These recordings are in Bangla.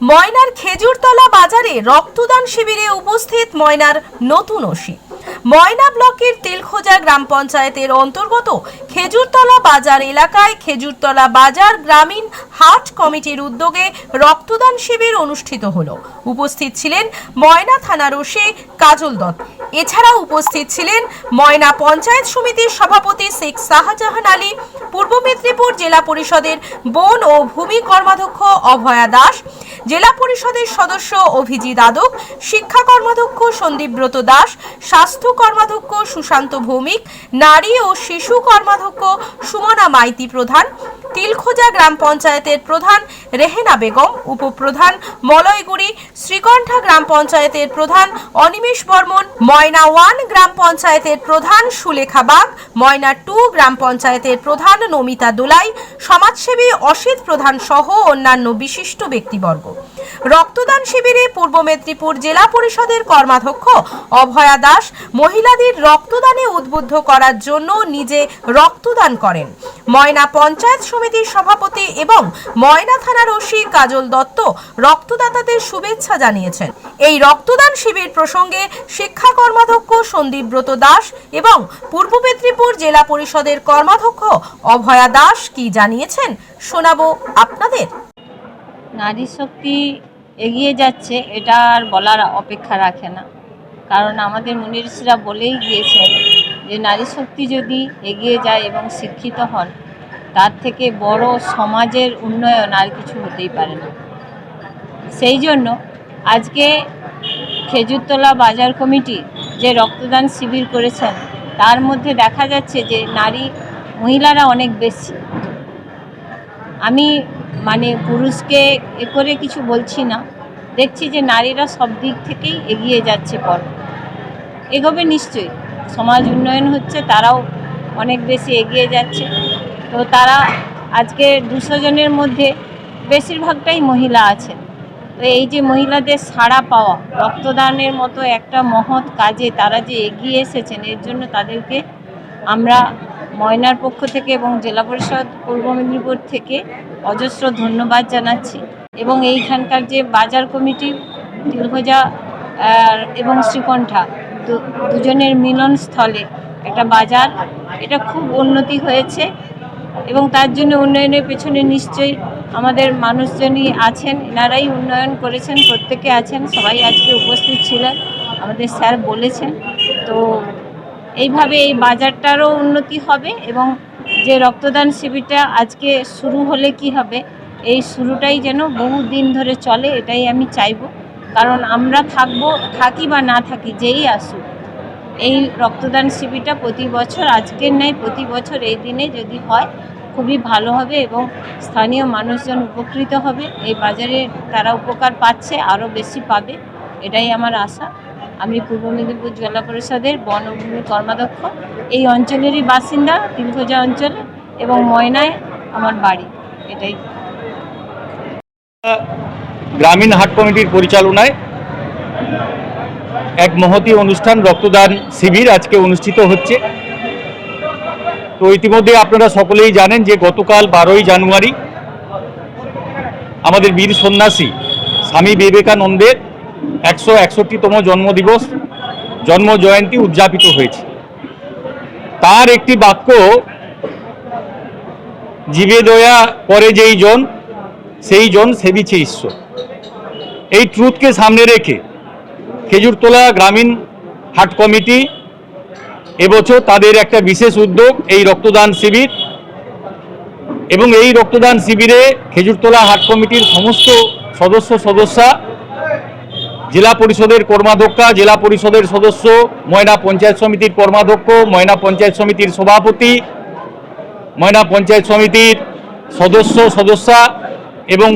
ময়নার খেজুরতলা বাজারে রক্তদান শিবিরে উপস্থিত ময়নার নতুন ওসি। ময়না ব্লকের তেলখোজা গ্রাম পঞ্চায়েতের অন্তর্গত খেজুরতলা বাজার এলাকায় খেজুরতলা বাজার গ্রামীণ হাট কমিটির উদ্যোগে রক্তদান শিবির অনুষ্ঠিত হলো। উপস্থিত ছিলেন ময়না থানার ওসি কাজল দত্ত। এছাড়া উপস্থিত ছিলেন ময়না পঞ্চায়েত সমিতির সভাপতি শেখ শাহজাহান আলী, পূর্ব মেদিনীপুর জেলা পরিষদের বন ও ভূমি কর্মাধ্যক্ষ অভয়া দাস জেলা পরিষদের সদস্য অভিজিৎ আদক, শিক্ষা কর্মাধ্যক্ষ সন্দীপব্রত দাস, স্বাস্থ্য কর্মাধ্যক্ষ সুশান্ত ভৌমিক, নারী ও শিশু কর্মাধ্যক্ষ সুমনা মাইতি প্রধান তিলখোজা গ্রাম পঞ্চায়েতের প্রধান রেহেনা বেগম, উপপ্রধান মলয়গুড়ি, শ্রীকণ্ঠা গ্রাম পঞ্চায়েতের প্রধান অনিমেষ বর্মন, ময়না ওয়ান গ্রাম পঞ্চায়েতের প্রধান সুলেখা বাগ, ময়না টু গ্রাম পঞ্চায়েতের প্রধান নমিতা দোলাই, সমাজসেবী অসিত প্রধান সহ অন্যান্য বিশিষ্ট ব্যক্তিবর্গ। রক্তদান শিবিরে পূর্ব মেদিনীপুর জেলা পরিষদের কর্মাধ্যক্ষ অভয়া দাস মহিলাদের রক্তদানে উদ্বুদ্ধ করার জন্য নিজে রক্তদান করেন। ময়না পঞ্চায়েত সমিতির সভাপতি এবং ময়না থানার ওসি কাজল দত্ত রক্তদাতাদের শুভেচ্ছা জানিয়েছেন। এই রক্তদান শিবির প্রসঙ্গে শিক্ষা কর্মাধ্যক্ষ সন্দীপ ব্রত দাস এবং পূর্ব মেদিনীপুর জেলা পরিষদের কর্মাধ্যক্ষ অভয়া দাস কি জানিয়েছেন শোনাবো আপনাদের। নারী শক্তি এগিয়ে যাচ্ছে, এটা আর বলার অপেক্ষা রাখে না। কারণ আমাদের মুনিরসিরা বলেই গিয়েছেন যে নারী শক্তি যদি এগিয়ে যায় এবং শিক্ষিত হন, তার থেকে বড় সমাজের উন্নয়ন আর কিছু হতেই পারে না। সেই জন্য আজকে খেজুরতলা বাজার কমিটি যে রক্তদান শিবির করেছেন, তার মধ্যে দেখা যাচ্ছে যে নারী, মহিলারা অনেক বেশি। আমি মানে পুরুষকে এ করে কিছু বলছি না, দেখছি যে নারীরা সব দিক থেকেই এগিয়ে যাচ্ছে পর এগোবে নিশ্চয়ই। সমাজ উন্নয়ন হচ্ছে, তারাও অনেক বেশি এগিয়ে যাচ্ছে। তো তারা আজকে দুশো জনের মধ্যে বেশিরভাগটাই মহিলা আছেন। তো এই যে মহিলাদের সাড়া পাওয়া, রক্তদানের মতো একটা মহৎ কাজে তারা যে এগিয়ে এসেছেন, এর জন্য তাদেরকে আমরা ময়নার পক্ষ থেকে এবং জেলা পরিষদ, পূর্ব মেদিনীপুর থেকে অজস্র ধন্যবাদ জানাচ্ছি। এবং এইখানকার যে বাজার কমিটি তিলভোজা এবং শ্রীকণ্ঠা দুজনের মিলনস্থলে একটা বাজার। এটা খুব উন্নতি হয়েছে এবং তার জন্য উন্নয়নের পেছনে নিশ্চয়ই আমাদের মানুষজনই আছেন। এনারাই উন্নয়ন করেছেন, প্রত্যেকে আছেন, সবাই আজকে উপস্থিত ছিলেন, আমাদের স্যার বলেছেন। তো এইভাবে এই বাজারটারও উন্নতি হবে এবং যে রক্তদান শিবিরটা আজকে শুরু হলে কি হবে, এই শুরুটাই যেন বহু দিন ধরে চলে, এটাই আমি চাইব। কারণ আমরা থাকব, থাকি বা না থাকি, যেই আসুক। এই রক্তদান শিবিরটা প্রতি বছর, আজকের নয় প্রতি বছর এই দিনে যদি হয়, খুবই ভালো হবে এবং স্থানীয় মানুষজন উপকৃত হবে। এই বাজারে তারা উপকার পাচ্ছে, আরও বেশি পাবে, এটাই আমার আশা। আমি পূর্ব মেদিনীপুর জেলা পরিষদের বনভূমি কর্মাধ্যক্ষ। এই অঞ্চলেরই বাসিন্দা তিলখোজা অঞ্চলে এবং ময়নায় আমার বাড়ি, এটাই। গ্রামীণ হাট কমিটির পরিচালনায় এক মহতি অনুষ্ঠান রক্তদান শিবির আজকে অনুষ্ঠিত হচ্ছে। তো ইতিমধ্যে আপনারা সকলেই জানেন যে গতকাল বারোই জানুয়ারি আমাদের বীর সন্ন্যাসী স্বামী বিবেকানন্দের একশো একষট্টিতম জন্মদিবস, জন্ম জয়ন্তী উদযাপিত হয়েছে। তার একটি বাক্য, জীবে দয়া করে যেই জন সেই জন সেবিছে ঈশ্বর। এই ট্রুথকে সামনে রেখে খেজুরতলা গ্রামীণ হাট কমিটি এবছর তাদের একটা বিশেষ উদ্যোগ এই রক্তদান শিবির এবং এই রক্তদান শিবিরে খেজুরতলা হাট কমিটির সমস্ত সদস্য সদস্যা, জেলা পরিষদের কর্মাধ্যক্ষা, জেলা পরিষদের সদস্য, ময়না পঞ্চায়েত সমিতির কর্মাধ্যক্ষ, ময়না পঞ্চায়েত সমিতির সভাপতি, ময়না পঞ্চায়েত সমিতির সদস্য সদস্যা এবং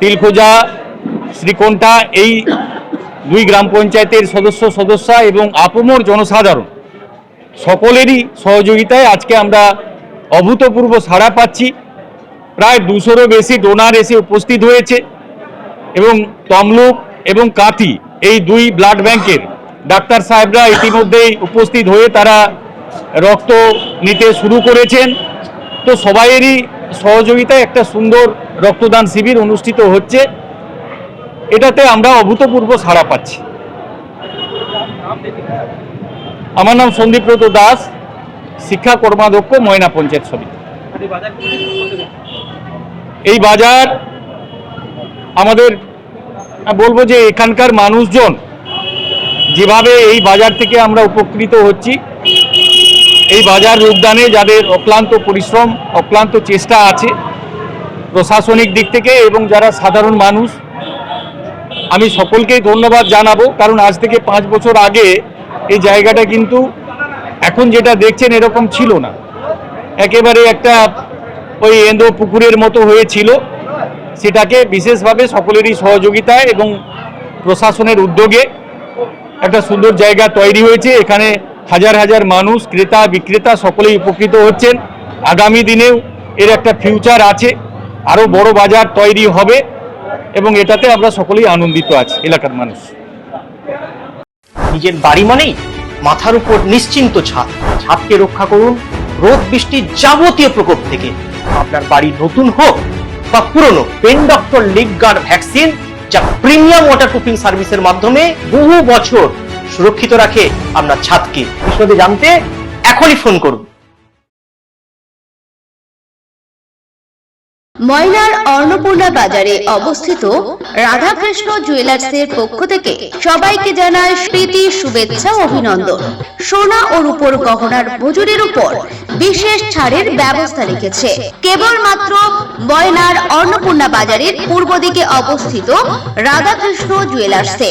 তিলখোজা শ্রীকণ্ঠা এই দুই গ্রাম পঞ্চায়েতের সদস্য সদস্যা এবং আপমর জনসাধারণ সকলেরই সহযোগিতায় আজকে আমরা অভূতপূর্ব সাড়া পাচ্ছি। প্রায় দুশোরও বেশি ডোনার এসে উপস্থিত হয়েছে এবং তমলুক এবং কাঁথি এই দুই ব্লাড ব্যাংকের ডাক্তার সাহেবরা ইতিমধ্যেই উপস্থিত হয়ে তারা রক্ত নিতে শুরু করেছেন। তো সবাইয়েরই সহযোগিতায় একটা সুন্দর রক্তদান শিবির অনুষ্ঠিত হচ্ছে। এটাতে আমরা অভূতপূর্ব সাড়া পাচ্ছি। আমার নাম সন্দীপ্রত দাস, শিক্ষা কর্মাধ্যক্ষ, ময়না পঞ্চায়েত সমিতি। এই বাজার আমাদের বলব যে এখানকার মানুষজন যেভাবে এই বাজার থেকে আমরা উপকৃত হচ্ছি এই বাজার রূপদানে যাদের অক্লান্ত পরিশ্রম, অক্লান্ত চেষ্টা আছে, প্রশাসনিক দিক থেকে এবং যারা সাধারণ মানুষ, আমি সকলকেই ধন্যবাদ জানাব, কারণ আজ থেকে পাঁচ বছর আগে এই জায়গাটা কিন্তু এখন যেটা দেখছেন এরকম ছিল না। একেবারে একটা ওই এঁদো পুকুরের মতো হয়েছিল। সেটাকে বিশেষভাবে সকলেরই সহযোগিতায় এবং প্রশাসনের উদ্যোগে একটা সুন্দর জায়গা তৈরি হয়েছে। এখানে হাজার হাজার মানুষ, ক্রেতা, বিক্রেতা সকলেই উপকৃত হচ্ছেন। আগামী দিনেও এর একটা ফিউচার আছে, আরও বড় বাজার তৈরি হবে এবং এটাতে আমরা সকলেই আনন্দিত আছি, এলাকার মানুষ। নিজের বাড়ি মানেই মাথার উপর নিশ্চিন্ত ছাদ। ছাদকে রক্ষা করুন রোদ বৃষ্টির যাবতীয় প্রকোপ থেকে। আপনার বাড়ি নতুন হোক বা পুরনো pen doctor leak guard vaccine যা প্রিমিয়াম ওয়াটারপ্রুফিং সার্ভিসের মাধ্যমে বহু বছর সুরক্ষিত রাখে আপনার ছাদকে। বিশদে জানতে এখনই ফোন করুন। ময়নার অন্নপূর্ণা বাজারে অবস্থিত রাধাকৃষ্ণ জুয়েলার্সের পক্ষ থেকে সবাইকে জানায় প্রীতি, শুভেচ্ছা, অভিনন্দন। সোনা ও রূপোর গহনার মজুরির উপর বিশেষ ছাড়ের ব্যবস্থা রেখেছে। কেবলমাত্র ময়নার অন্নপূর্ণা বাজারের পূর্ব দিকে অবস্থিত রাধাকৃষ্ণ জুয়েলার্সে।